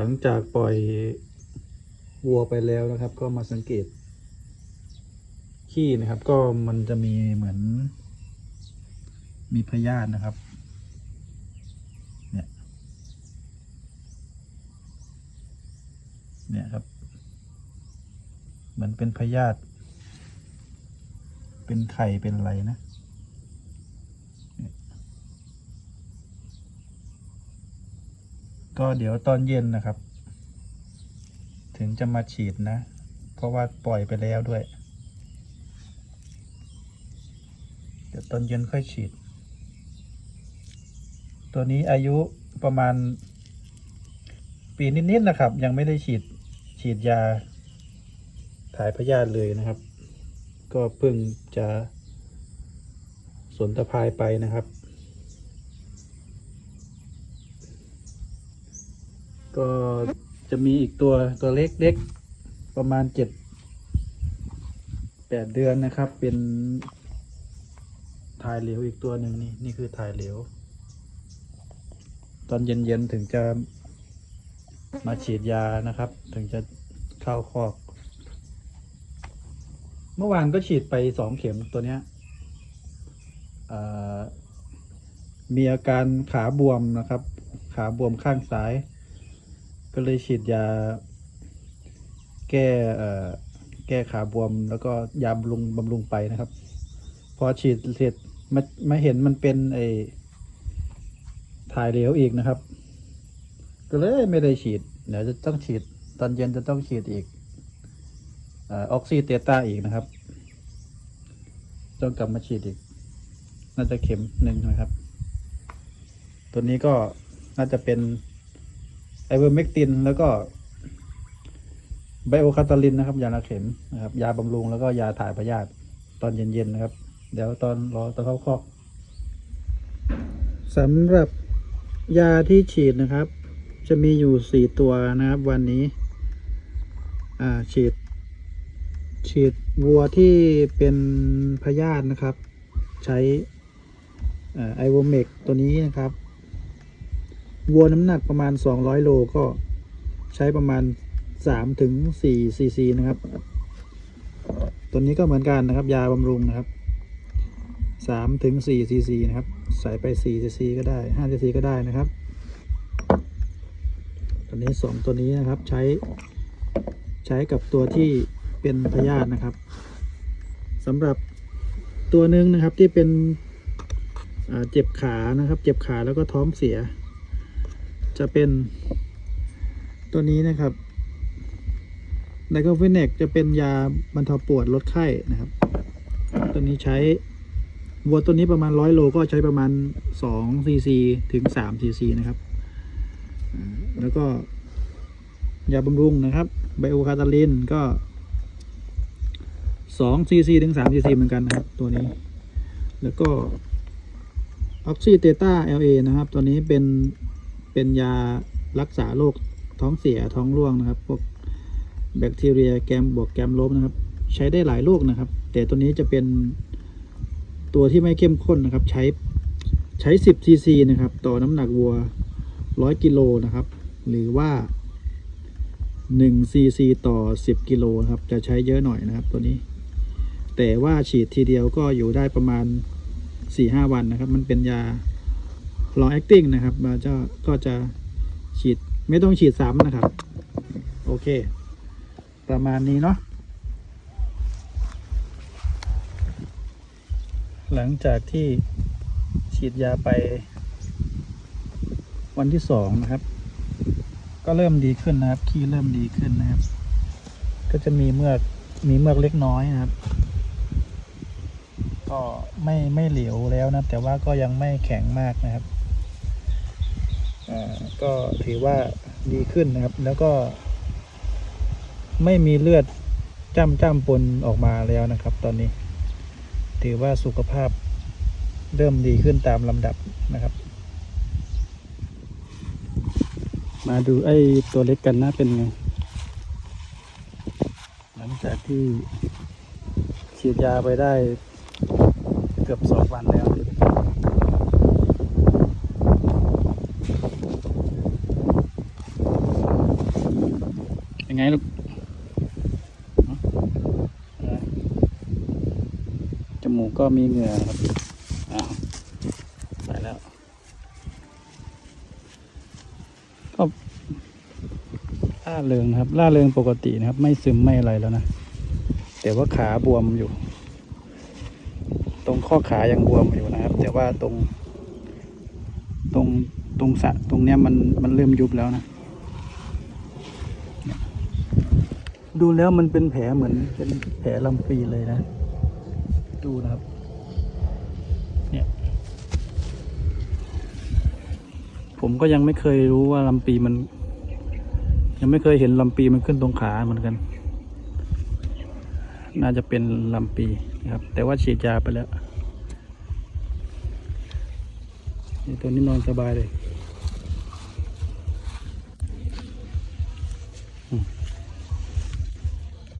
ลังจากปล่อยวัวไปแล้วนะครับ ก็มาสังเกต ขี้นะครับ ก็มันจะมีเหมือน มีพยาธินะครับ เนี่ย เนี่ยครับ เหมือนเป็นพยาธิเป็นไข่เป็นอะไรนะ ก็เดี๋ยวตอนเย็นนะครับ ถึงจะมาฉีดนะ เพราะว่าปล่อยไปแล้วด้วย เดี๋ยวตอนเย็นค่อยฉีด ตัวนี้อายุประมาณ ปีนิดๆนะครับ ยังไม่ได้ฉีดฉีดยา ถ่ายพยาธิเลยนะครับ ก็เพิ่งจะสนตะพายไปนะครับ ก็จะมีอีกตัวตัวเล็กๆประมาณเจ็ดแปดเดือนนะครับ เป็นถ่ายเหลวอีกตัวหนึ่งนี่นี่คือถ่ายเหลว ตอนเย็นๆถึงจะมาฉีดยานะครับ ถึงจะเข้าคอก เมื่อวานก็ฉีดไปสองเข็มตัวเนี้ยมีอาการขาบวมนะครับ ขาบวมข้างซ้าย ก็เลยฉีดยา แก้เอ่อแก้ขาบวม แล้วก็ยาบำรุงบำรุงไปนะครับ พอฉีดเสร็จมามาเห็นมันเป็นไอถ่ายเหลวอีกนะครับ ก็เลยไม่ได้ฉีดเดี๋ยวจะต้องฉีด ตอนเย็นจะต้องฉีดอีกออกซิเตต้าอีกนะครับ ต้องกลับมาฉีดอีก น่าจะเข็มหนึ่งนะครับ ตัวนี้ก็น่าจะเป็น ไอเวอร์เมกติน แล้วก็ไบโอคาตาลินนะครับ ยาละเข็มนะครับ ยาบำรุงแล้วก็ยาถ่ายพยาธิตอนเย็นๆนะครับ เดี๋ยวตอนรอตอนเข้าคอกสำหรับยาที่ฉีดนะครับ จะมีอยู่สี่ตัวนะครับ วันนี้ อ่าฉีด ฉีดวัวที่เป็นพยาธินะครับ ใช้ไอโวเมกตัวนี้นะครับ วัวน้ำหนักประมาณ 200 โลก็ใช้ประมาณ 3 ถึง4ซีซีนะครับ ตัวนี้ก็เหมือนกันนะครับ ยาบำรุงนะครับ 3 ถึง4ซีซีนะครับ ใส่ไป4ซีซีก็ได้5ซีซีก็ได้นะครับ ตัวนี้ 2 ตัวนี้นะครับใช้ใช้กับตัวที่เป็นพยาธินะครับสำหรับตัวหนึ่งนะครับที่เป็นเจ็บขานะครับ เจ็บขาแล้วก็ท้องเสีย จะเป็นตัวนี้นะครับไดโคฟินเนกจะเป็นยาบรรเทาปวดลดไข้นะครับ ตัวนี้ใช้วัวตัวนี้ประมาณร้อยโลก็ใช้ประมาณ2ซีซีถึง3ซีซีนะครับ แล้วก็ยาบำรุงนะครับ ไบโอคาตาลินก็2ซีซีถึง3ซีซีเหมือนกันนะครับ ตัวนี้ แล้วก็ออกซิเตต้า LA นะครับ ตัวนี้เป็น เป็นยารักษาโรคท้องเสียท้องร่วงนะครับ พวกแบคทีเรียแกมบวกแกมลบนะครับ ใช้ได้หลายโรคนะครับ แต่ตัวนี้จะเป็นตัวที่ไม่เข้มข้นนะครับ ใช้ใช้ 10 ซีซีนะครับ ต่อน้ำหนักวัว 100 กิโลนะครับ หรือว่า1ซีซีต่อ 10 กิโลครับ จะใช้เยอะหน่อยนะครับตัวนี้ แต่ว่าฉีดทีเดียวก็อยู่ได้ประมาณ 4-5 วันนะครับ มันเป็นยา long acting นะครับมันจะก็จะฉีดไม่ต้องฉีดซ้ำนะครับ โอเค ประมาณนี้เนาะหลังจากที่ฉีดยาไป วันที่สองนะครับ ก็เริ่มดีขึ้นนะครับ ขี้เริ่มดีขึ้นนะครับ ก็จะมีเมือกมีเมือกเล็กน้อยนะครับ ก็ไม่ไม่เหลวแล้วนะแต่ว่าก็ยังไม่แข็งมากนะครับ ก็ถือว่าดีขึ้นนะครับ แล้วก็ ไม่มีเลือดจ้ำจ้ำปนออกมาแล้วนะครับ ตอนนี้ ถือว่าสุขภาพเริ่มดีขึ้นตามลำดับนะครับ มาดูไอ้ตัวเล็กกันนะเป็นไง หลังจากที่ฉีดยาไปได้เกือบสองวันแล้ว ต ไงลูกฮะอะไรจ มูกก็มีเหงื่อครับอ้าวไปแล้ว ก็ล่าเริงครับล่าเริงปกตินะครับ ไม่ซึมไม่อะไรแล้วนะแต่ว่าขาบวมอยู่ ตรงข้อขายังบวมอยู่นะครับ แต่ว่าตรง ตรงตรงสะตรงเนี้ยมันมันเริ่มยุบแล้วนะดูแล้วมันเป็นแผลเหมือนเป็นแผลลำปีเลยนะ ดูนะครับ เนี่ย ผมก็ยังไม่เคยรู้ว่าลำปีมัน ยังไม่เคยเห็นลำปีมันขึ้นตรงขาเหมือนกัน น่าจะเป็นลำปีนะครับ แต่ว่าฉีดยาไปแล้วตัวนี้นอนสบายเลย